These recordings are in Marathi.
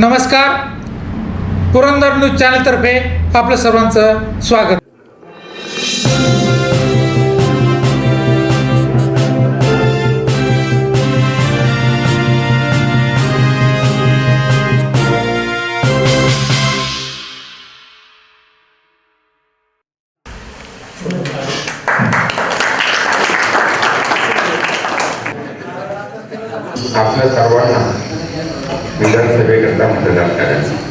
नमस्कार. पुरंदर न्यूज चॅनलतर्फे आपलं सर्वांचं स्वागत. आपल्या सर्वांना विधानसभेकरता मतदान करायचं.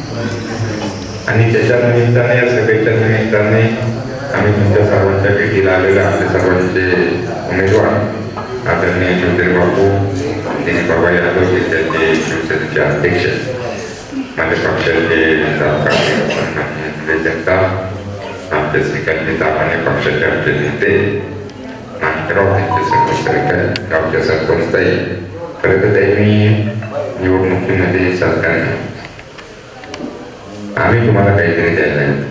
आणि त्याच्या निमित्ताने या सभेच्या निमित्ताने आम्ही तुमच्या सर्वांच्या भेटीला आलेलो आपले सर्वांचे उमेदवार. आदरणीय ज्योतिर् बापू दिलीप बाबा यादव हे त्याचे शिवसेनेचे अध्यक्ष. माझ्या पक्षाचे जनता आमचे श्रीकांत तापाने पक्षाचे आमचे नेते नागराव त्यांचे सर्व सरकार गावच्या सरपंचताई खरं तर मी निवडणुकीमध्ये सरकार आम्ही तुम्हाला काहीतरी द्यायला नाही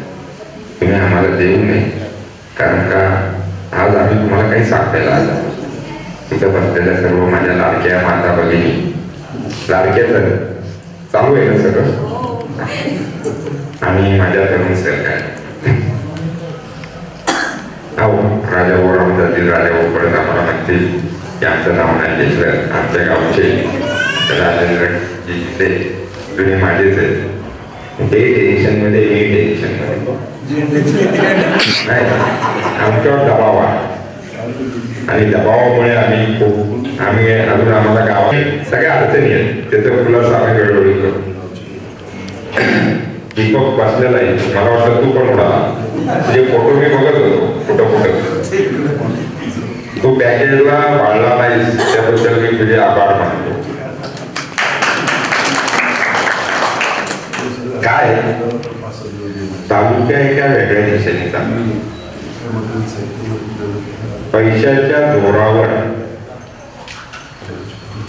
तुम्ही आम्हाला देऊ नये. कारण का? आज आम्ही तुम्हाला काही सांगायला आलो. तिथं बसलेल्या सर्व माझ्या लाडक्या माता भगिनी. लाडक्याच चालू आहे ना सगळं? आणि माझ्या तरुण सरकार. अहो राजा बोराम जातील राजा परत आम्हाला म्हणतील. यांचं आमचं नाव नाही घेतलं आमच्या गावचे राजेंद्र जी जुने माझेच आहेत ते टेन्शनमध्ये मी टेन्शनमध्ये नाही आमच्यावर दबाव आहे आणि दबावामुळे आम्ही खूप आम्ही अजून आम्हाला गावात सगळ्या अडचणी आहेत त्याचं खुलासा आम्ही वेळोवेळी करू दीपक बसलेला आहे मला वाटतं तू पण उडाला तुझे फोटो मी बघत होतो फोटो फोटो तो पॅकेजला वाढला नाही त्याबद्दल मी तुझे आभार मानतो. काय? तालुक्या एका वेगळ्या दिशेने पैशाच्या जोरावर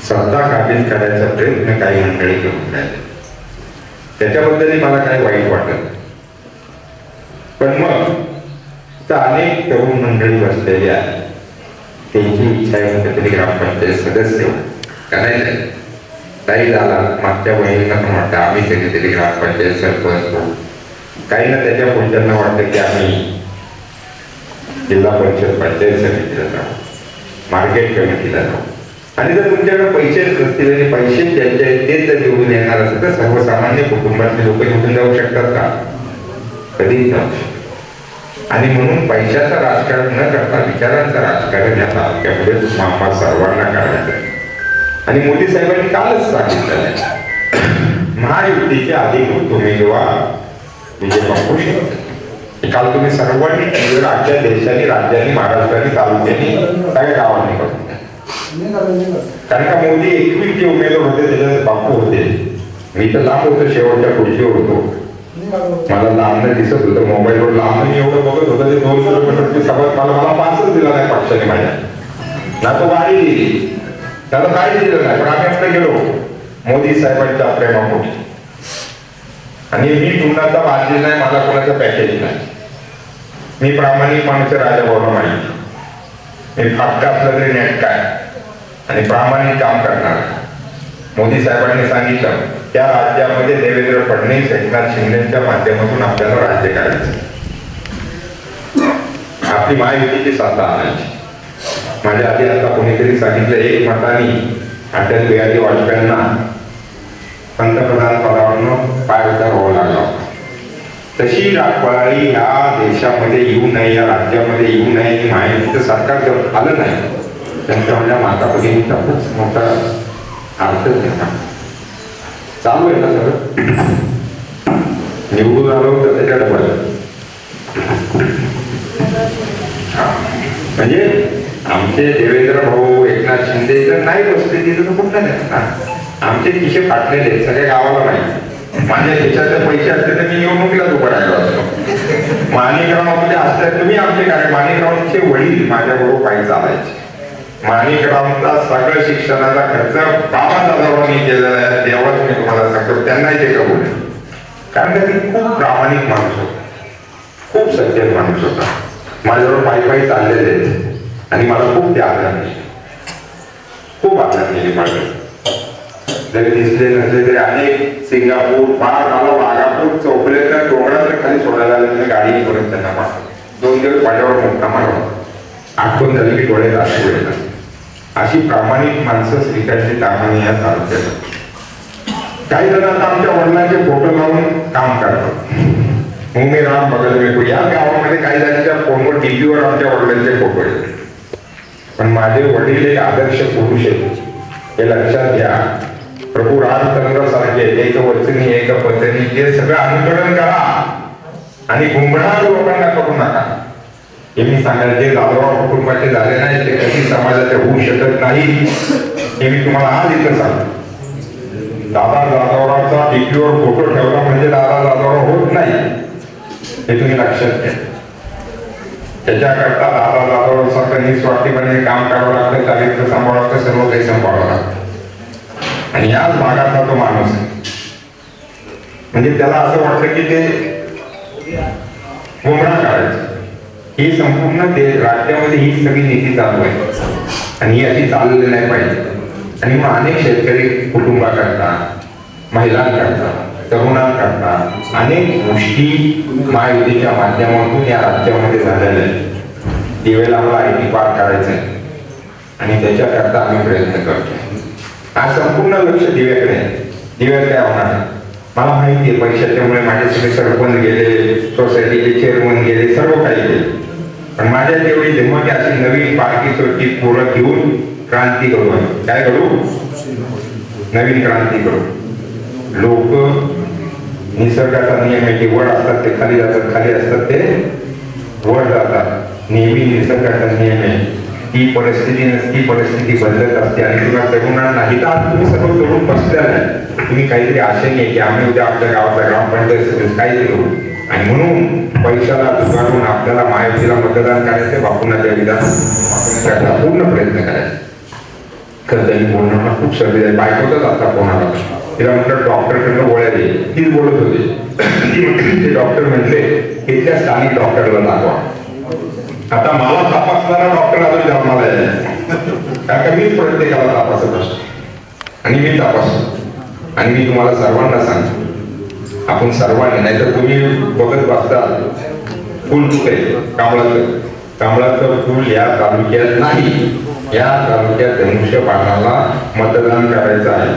सत्ता काबीज करायचा प्रयत्न काही मंडळी करून राहिले. त्याच्याबद्दल मला काय वाईट वाटत पण मग तर अनेक तरुण मंडळी बसलेली आहे त्यांची इच्छा आहे कुठेतरी ग्रामपंचायत सदस्य. करायचं काही झाला मागच्या बहिणींना पण वाटतं आम्ही कधीतरी ग्रामपंचायत सरपंच. होऊ काही ना त्याच्या पुढच्यांना वाटतं की आम्ही जिल्हा परिषद पंचायत समितीला जाऊ. मार्केट कमिटीला जाऊ. आणि जर तुमच्याकडे पैसे नसतील आणि पैसे ज्यांचे आहेत ते जर निवडून येणार असेल तर सर्वसामान्य कुटुंबातले लोक निवडून जाऊ शकतात का? कधीच जाऊ शकतात. आणि म्हणून पैशाचं राजकारण न करता विचारांचं राजकारण या तालुक्यामध्ये आम्हा सर्वांना करायचं आहे. आणि मोदी साहेबांनी कालच सांगितलं आहे. महायुतीचे अधिकृत उमेदवार म्हणजे बापू शिंदे काल तुम्ही सर्वांनी राज्या देशाने राज्यांनी महाराष्ट्राने तालुक्यांनी सगळ्या गावांनी करून कारण का मोदी एकवीस जे उमेदवार होते त्याच्यात बापू होते मी तर लांब होतो शेवटच्या खुर्चीवर होतो मला लांबनं दिसत होतं मोबाईलवर लांबणी एवढं बघत होतं ते दोन किलोमीटरची सभा मला मला पासच दिला नाही पक्षाने माझ्या. ना तो गाडी दिली त्याला काही दिलं नाही पण आम्ही आपलं गेलो. मोदी साहेबांच्या प्रेमापोटी. आणि मी कुणाचा बाजी नाही मला कोणाचं पॅकेज नाही. मी प्रामाणिक माणूस आहे राजा भाऊला माहिती. मी फाटका असलं तरी नेट काय आणि प्रामाणिक काम करणार मोदी साहेबांनी सांगितलं त्या राज्यामध्ये देवेंद्र फडणवीस एकनाथ शिंदेच्या माध्यमातून आपल्याला राज्य करायचं. आपली महायुतीची सत्ता आणायची. माझ्या आधी आता कोणीतरी सांगितलं एक मतानी अटल बिहारी वाजपेयींना पंतप्रधान पदावरनं पाय उतार व्हावं लागला तशी राखवाळी या देशामध्ये येऊ नये या राज्यामध्ये येऊ नये ही महायुतीचं सरकार जर आलं नाही त्यांच्या माझ्या माता भगिनीचा खूप मोठा अर्थ घेतला. चालू आहे ना सगळं निवडून आलो तर त्याच्या डबल म्हणजे आमचे देवेंद्र भाऊ एकनाथ शिंदे जर नाही बसले तिथे तर कुठं नाही? ना आमचे खिशे फाटलेले सगळ्या गावाला नाही. माझ्या खिशाचे पैसे असते तर मी निवडणुकीलाच उभं राहिलो असतो. माणिकरावमध्ये असतात तुम्ही आमचे काय माणिकरावांचे वडील माझ्याबरोबर पायी चालायचे. माणिकरावांचा सगळं शिक्षणाचा खर्च बाबा दादावांनी केलेला आहे तेव्हाच मी तुम्हाला सांगतो त्यांनाही ते कबूल कारण का ती खूप प्रामाणिक माणूस होता. खूप सज्जन माणूस होता. माझ्यावर पायी पायी चाललेले आणि मला खूप ते आधार खूप आधार केली माझे जरी दिसले नसले तरी अनेक सिंगापूर पार मला वाघापूर तर डोंगराच्या खाली सोडायला आले गाडी करून त्यांना पाठवली दोन दिवस माझ्यावर मोठा मारवा आठवण झाली की डोळे रात्री अशी प्रामाणिक माणसं श्रीकांतची कामाने या तालुक्यात. काही जण आता आमच्या वडिलांचे फोटो लावून काम करतात. मग मी राम बघायला भेटू या गावामध्ये काही जणांच्या फोनवर टीव्हीवर आमच्या वडिलांचे फोटो येतात पण माझे वडील एक आदर्श पुरुष आहेत. हे लक्षात घ्या. प्रभू रामचंद्र सारखे एक वचनी एक पचनी हे सगळं अनुकरण करा. आणि गुंगणार लोकांना करू नका. हे मी सांगायला जे जाधवराव कुटुंबाचे झाले नाही ते कधी समाजाचे होऊ शकत नाही. हे मी तुम्हाला आज इथं सांगतो. दादा जाधवरावचा डीपीवर फोटो ठेवला म्हणजे दादा जाधवराव होत नाही. हे तुम्ही लक्षात घ्या. त्याच्याकरता दादा जाधव सारखं निस्वार्थीपणे काम करावं लागतं चारित्र सांभाळावं लागतं सर्व काही सांभाळावं लागतं. आणि याच भागातला तो माणूस आहे. म्हणजे त्याला असं वाटतं की ते गुमराह काढायचं ही संपूर्ण ते राज्यामध्ये ही सगळी नीती चालू आहे. आणि ही अशी चाललेली नाही पाहिजे. आणि मग अनेक शेतकरी कुटुंबाकरता महिलांकरता तरुणांकरता अनेक गोष्टी महायुतीच्या माध्यमातून या राज्यामध्ये झालेल्या आहेत. दिवेला आम्हाला आय टी पार्क करायचं आहे आणि त्याच्याकरता आम्ही प्रयत्न करतो आज संपूर्ण लक्ष दिव्याकडे आहे. दिव्यात काय होणार मला माहिती आहे पैशाच्यामुळे माझे सगळे सरपंच गेले सोसायटीचे चेअरमन गेले सर्व काही गेले. पण माझ्या तेवढी हिंमत अशी नवीन पार्टी सोडची पोरं घेऊन क्रांती करू आम्ही. काय करू? नवीन क्रांती करू. लोक निसर्गाचा नियम आहे की वर असतात ते खाली जातात खाली असतात ते वर जातात. नेहमी निसर्गाचा नियम आहे. ती परिस्थिती नसती परिस्थिती बदलत असते आणि तुला तरुणांना नाही तर आज तुम्ही सर्व तरुण बसलेला आहे. तुम्ही काहीतरी आशेने की आम्ही उद्या आपल्या गावाचा ग्रामपंचायत काहीतरी करू आणि म्हणून पैशाला दुकानून आपल्याला माहितीला मतदान करायचं बापूंना विधान त्याचा पूर्ण प्रयत्न करायचा. खरं त्यांनी बोलणं खूप सर्दी आहे. बायकोचाच आता कोणाला तिला म्हटलं डॉक्टरकडनं गोळ्या दे. तीच बोलत होती. ती म्हटली ते डॉक्टर म्हटले इथल्या स्थानिक डॉक्टरला दाखवा. आता मला तपासणारा डॉक्टर अजून जन्माला यायचा कारण का मीच प्रत्येकाला तपासत असतो आणि मी तपासतो. आणि मी तुम्हाला सर्वांना सांगतो. आपण सर्वांनी नाहीतर तुम्ही बघत बसता फुल कुठे? कांबळाचं कांबळाचं फुल या तालुक्यात नाही. या तालुक्यात धनुष्य बाणाला मतदान करायचं आहे.